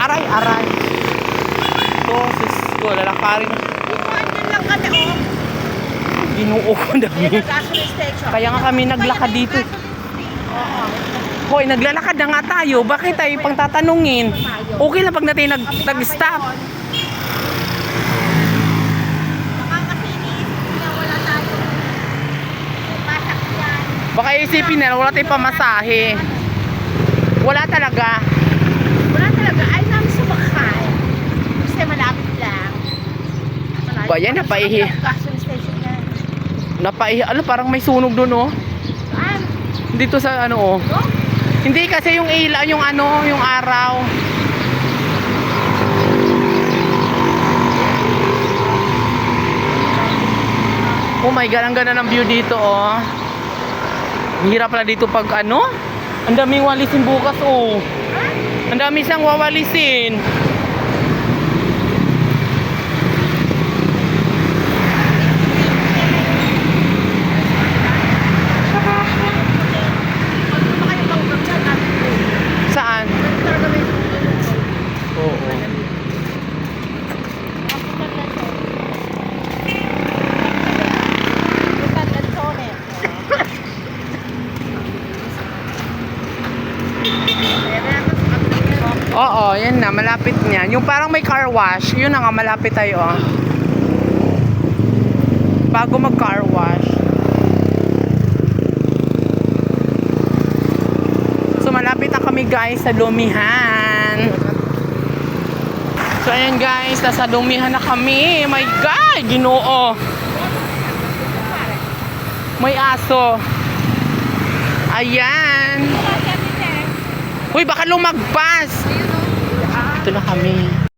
Aray, aray. Ito, sis ko, lalakarin. Andyan lang kami, oh. Ginoo ko dami. Kaya nga kami naglakad dito. Oo. Hoy, naglalakad na nga tayo. Bakit tayo pang tatanungin? Okay lang pag natin nag, nag-stop. Baka isipin na wala tayong pamasahe. Wala talaga. Wala talaga. Ay, namin sumakay. Kasi malapit lang. Malayo. Ba, yan, napaihi. Napaihi, ano, parang may sunog doon, oh. Dito sa ano, oh. No? Hindi kasi yung ilaw, yung ano, yung araw. Oh my God, ang ganda ng view dito, oh. Hirap pala dito pag ano. Ang daming walisin bukas, oh. Ang dami siyang wawalisin. Pagpunta kayo pang dyan, natin po. Saan? Talaga may Oo. Oo, yan na, malapit niyan. Yung parang may car wash, yun na nga, malapit tayo, oh. Bago mag car wash. So, malapit na kami guys sa Lumihan. So, ayan guys, nasa Lumihan na kami. My God, ginoo. May aso. Ayan. Uy, baka lumagpas. Ito na kami.